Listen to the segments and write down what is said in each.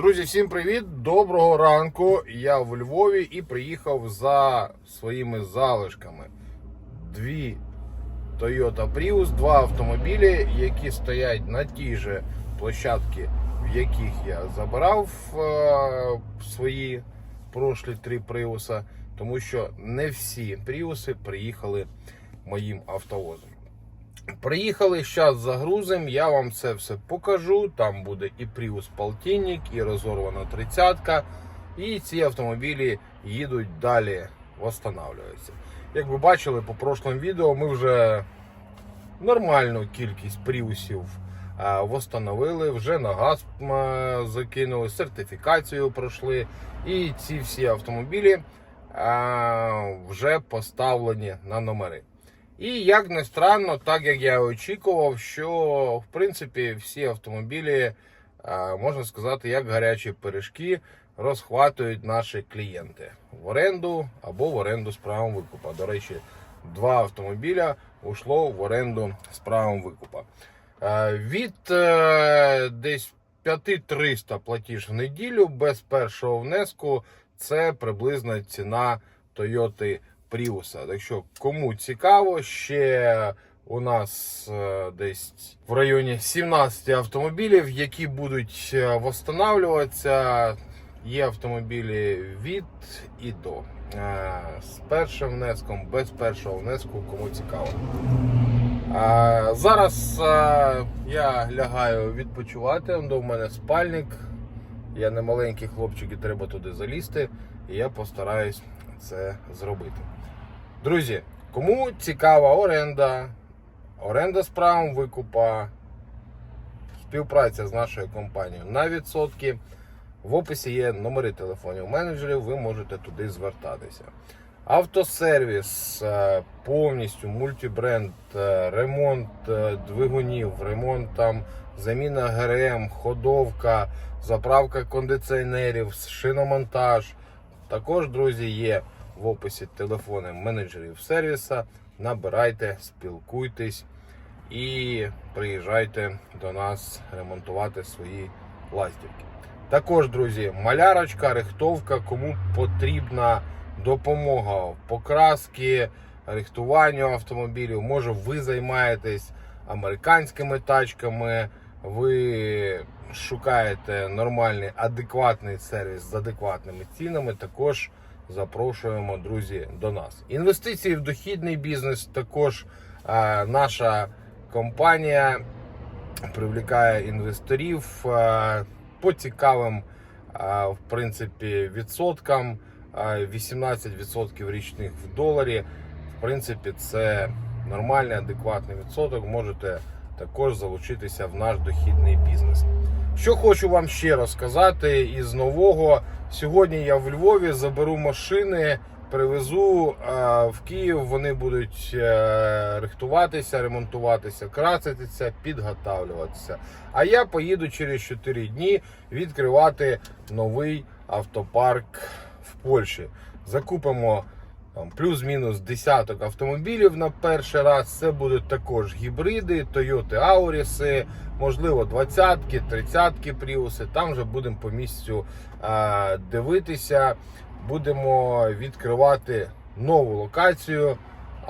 Друзі, всім привіт! Доброго ранку. Я в Львові і приїхав за своїми залишками. Дві Toyota Prius, два автомобілі, які стоять на тій же площадці, в яких я забирав е, свої прошлі три Prius, тому що не всі Prius приїхали моїм автовозом. Приїхали, зараз загрузимо, я вам це все покажу. Там буде і Prius Полтинник, і розорвана тридцятка. І ці автомобілі їдуть далі, встановлюються. Як ви бачили по прошлому відео, ми вже нормальну кількість пріусів восстановили, вже на газ закинули, сертифікацію пройшли. І ці всі автомобілі вже поставлені на номери. І як не странно, так як я очікував, що в принципі всі автомобілі, е, можна сказати, як гарячі пиріжки, розхватують наші клієнти в оренду або в оренду з правом викупа. До речі, два автомобіля ушло в оренду з правом викупа. Е, Від е, десь 5300 платіж в неділю без першого внеску. Це приблизна ціна Toyota Prius. Так що кому цікаво, ще у нас е, десь в районі 17 автомобілів, які будуть е, восстанавливатися. Є автомобілі від і до. Е, З першим внеском, без першого внеску, кому цікаво. Зараз я лягаю відпочивати. До мене спальник. Я не маленький хлопчик і треба туди залізти. І я постараюсь це зробити. Друзі, кому цікава оренда, оренда з правом викупа, співпраця з нашою компанією на відсотки. В описі є номери телефонів менеджерів, ви можете туди звертатися. Автосервіс е, повністю мультибренд, е, ремонт е, двигунів, ремонт там, заміна ГРМ, ходовка, заправка кондиціонерів, шиномонтаж. Також, друзі, є в описі телефони менеджерів сервіса. Набирайте, спілкуйтесь і приїжджайте до нас ремонтувати свої ластівки. Також, друзі, малярочка, рихтовка, кому потрібна допомога в покрасці, рихтуванню автомобілів. Може, ви займаєтесь американськими тачками, ви шукаєте нормальний, адекватний сервіс з адекватними цінами. Також запрошуємо, друзі, до нас. Інвестиції в дохідний бізнес. Також е, наша компанія привлікає інвесторів е, по цікавим, е, в принципі, відсоткам. е, 18% річних в доларі. В принципі, це нормальний, адекватний відсоток. Можете також залучитися в наш дохідний бізнес. Що хочу вам ще розказати із нового. Сьогодні я в Львові заберу машини, привезу в Київ. Вони будуть е, рихтуватися, ремонтуватися, краситися, підготавлюватися. А я поїду через 4 дні відкривати новий автопарк в Польщі. Закупимо там плюс-мінус десяток автомобілів на перший раз. Це будуть також гібриди, Toyota Auris, можливо, 20-ки, 30-ки Prius. Там вже будемо по місцю дивитися. Будемо відкривати нову локацію,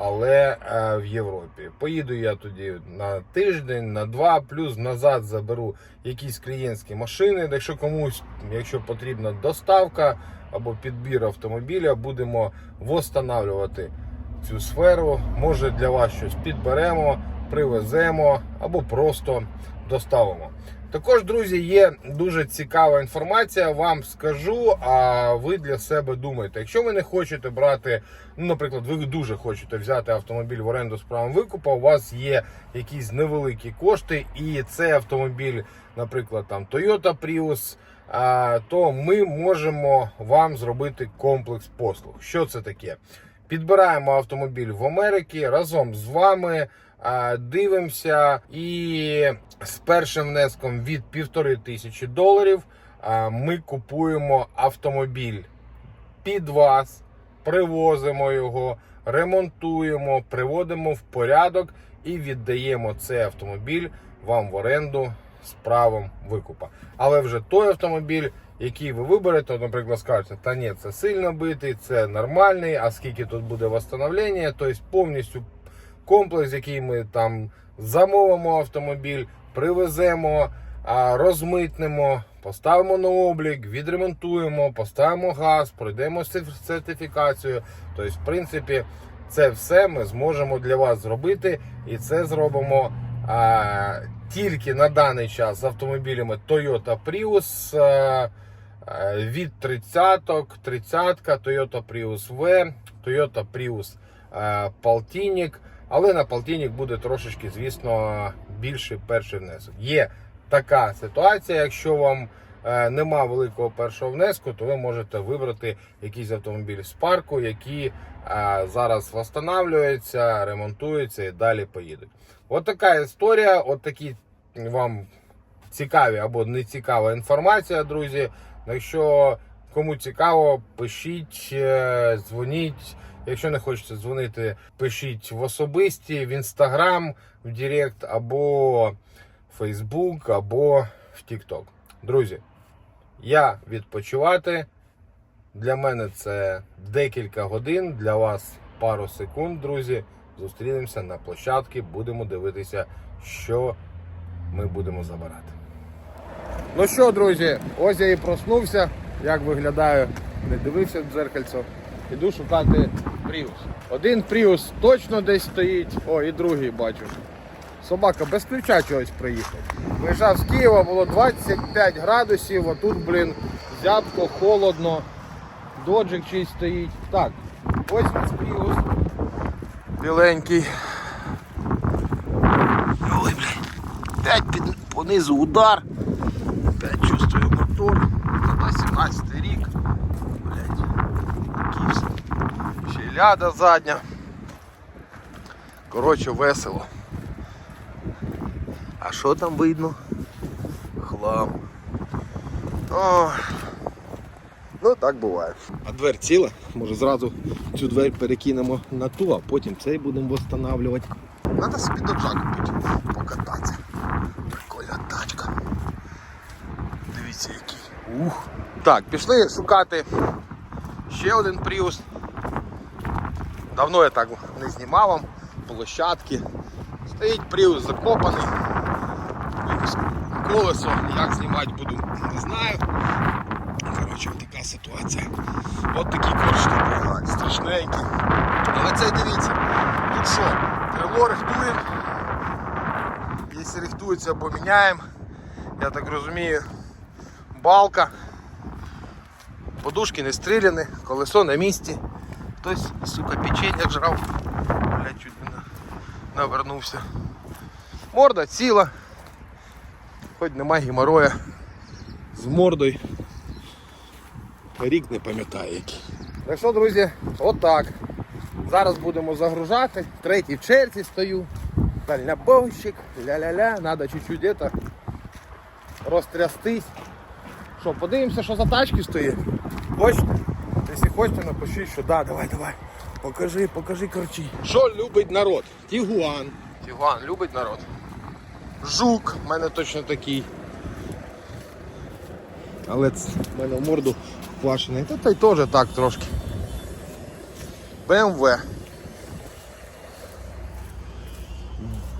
але е, в Європі. Поїду я тоді на тиждень, на два, плюс назад заберу якісь клієнтські машини. Якщо комусь, якщо потрібна доставка або підбір автомобіля, будемо восстанавлювати цю сферу. Може для вас щось підберемо, привеземо або просто доставимо. Також, друзі, є дуже цікава інформація. Вам скажу, а ви для себе думаєте. Якщо ви не хочете брати, ну, наприклад, ви дуже хочете взяти автомобіль в оренду з правом викупу, у вас є якісь невеликі кошти, і цей автомобіль, наприклад, там Toyota Prius, то ми можемо вам зробити комплекс послуг. Що це таке? Підбираємо автомобіль в Америці разом з вами. Дивимося і з першим внеском від півтори тисячі доларів ми купуємо автомобіль під вас, привозимо його, ремонтуємо, приводимо в порядок і віддаємо цей автомобіль вам в оренду з правом викупа. Але вже той автомобіль, який ви виберете, наприклад, скажете, та ні, це сильно битий, це нормальний, а скільки тут буде восстановлення, тобто повністю комплекс, який ми там замовимо автомобіль, привеземо, розмитнемо, поставимо на облік, відремонтуємо, поставимо газ, пройдемо сер- сертифікацію. Тобто, в принципі, це все ми зможемо для вас зробити, і це зробимо а, тільки на даний час з автомобілями Toyota Prius. а, від 30-ок, 30-ка, Toyota Prius V, Toyota Prius Полтинник, але на Полтинник буде трошечки, звісно, більший перший внесок. Є така ситуація, якщо вам е, нема великого першого внеску, то ви можете вибрати якийсь автомобіль з парку, які е, зараз встановлюються, ремонтуються і далі поїдуть. От така історія, от такі вам цікаві або не цікава інформація, друзі. Якщо кому цікаво, пишіть, е, дзвоніть. Якщо не хочете дзвонити, пишіть в особисті, в інстаграм, в Директ, або Фейсбук, або в Тікток. Друзі, я відпочивати. Для мене це декілька годин, для вас пару секунд, друзі. Зустрінемося на площадці, будемо дивитися, що ми будемо забирати. Ну що, друзі, ось я і проснувся. Як виглядаю, не дивився в дзеркальце. Іду шукати Пріус. Один Пріус точно десь стоїть. О, і другий бачу. Собака без ключа чогось приїхав. Виїжджав з Києва, було 25 градусів, а тут, блін, зябко, холодно. Доджик чийсь стоїть. Так, ось нас Пріус. Біленький. Ой, блін. Опять під, понизу удар. Й задня. Коротше, весело. А що там видно? Хлам. О. Ну так буває. А двер ціла? Може зразу цю двері перекинемо на ту, а потім цей будемо встановлювати. Надо собі доджак купити, покататися. Прикольна тачка. Дивіться який. Ух. Так, пішли шукати ще один Prius. Давно я так не знімав вам площадки. Стоїть Prius закопаний. Колесо, як знімати буду, не знаю. Коротше, така ситуація. От такі корчки пригають, страшненькі. Але це дивіться, тут що, крило рихтуємо. Якщо рихтується, поміняємо. Я так розумію, балка. Подушки не стріляні, колесо на місці. Хтось, сука, печенье жрав. Блять, чуть не навернувся. Морда ціла. Хоч нема геморроя. З мордою. Рік не пам'ятаю який. Так що, друзі, отак. Зараз будемо загружати. Третій в черзі стою. Дальнобойщик, ля-ля-ля, надо чуть-чуть это розтрястись. Що, подивимося, що за тачки стоїть. Хочете? Хочете, напишіть, що да, давай, давай. Покажи, покажи корчі. Що любить народ? Тігуан. Тігуан любить народ. Жук, в мене точно такий. Але це в мене в морду квашений. Та та й теж так трошки. BMW.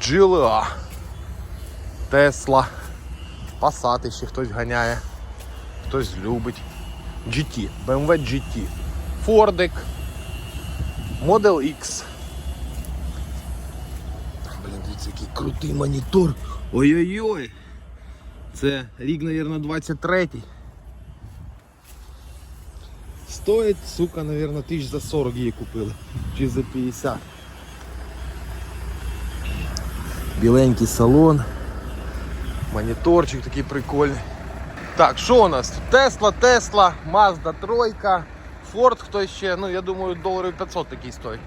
GLA. Тесла. Passat ще хтось ганяє. Хтось любить. GT. BMW GT. Фордик. Model X. Блін, дивіться, який крутий монітор. Ой-ой-ой. Це рік, мабуть, 23-й. Стоїть, сука, наверное, тисяч за 40 її купили. Чи за 50. Біленький салон. Моніторчик такий прикольний. Так, що у нас? Тесла, Тесла, Mazda 3, Ford хтось ще, ну я думаю, доларів 500 такий стоїть.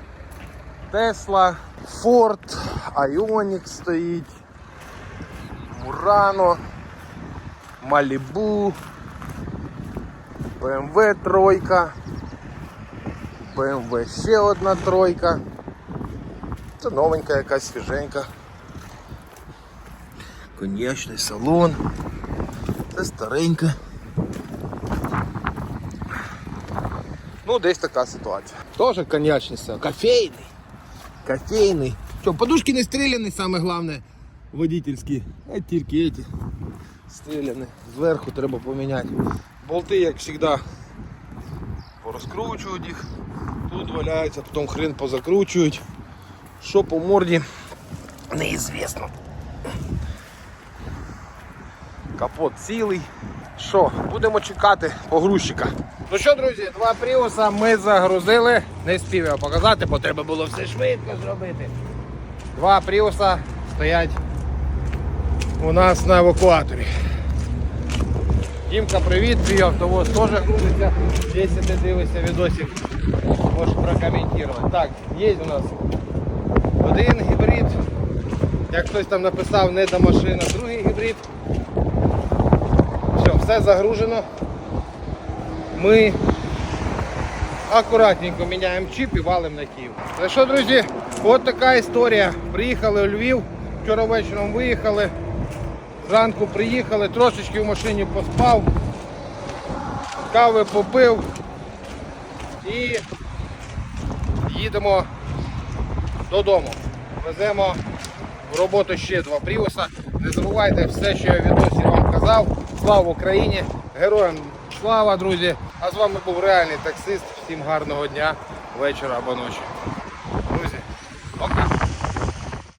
Тесла, Ford, Ioniq стоїть, Murano, Malibu, BMW тройка, BMW ще одна тройка. Це новенька якась свіженька. Коньячний салон. Це стареньке. Ну, десь така ситуація. Тоже коньячний салон. Кофейний. Кофейний. Що, подушки не стріляні, саме головне. Водительські. А тільки эти стріляні. Зверху треба поміняти. Болти, як завжди, порозкручують їх. Тут валяються, потім хрен позакручують. Що по морді, неізвісно. Капот цілий. Що, будемо чекати погрузчика. Ну що, друзі, два пріуса ми загрузили. Не спів я показати, бо треба було все швидко зробити. Два пріуса стоять у нас на евакуаторі. Дімка, привіт, твій автовоз теж грузиться. Якщо ти дивишся відосик, можеш прокоментувати. Так, є у нас один гібрид. Як хтось там написав, не до машина, другий гібрид. Все, все загружено. Ми акуратненько міняємо чіп і валимо на Київ. Ну що, друзі, от така історія. Приїхали у Львів, вчора вечором виїхали. Зранку приїхали, трошечки в машині поспав, кави попив і їдемо додому. Веземо в роботу ще два пріуса. Не забувайте все, що я в відосі вам казав. Слава Україні! Героям слава, друзі! А з вами був реальний таксист. Всім гарного дня, вечора або ночі.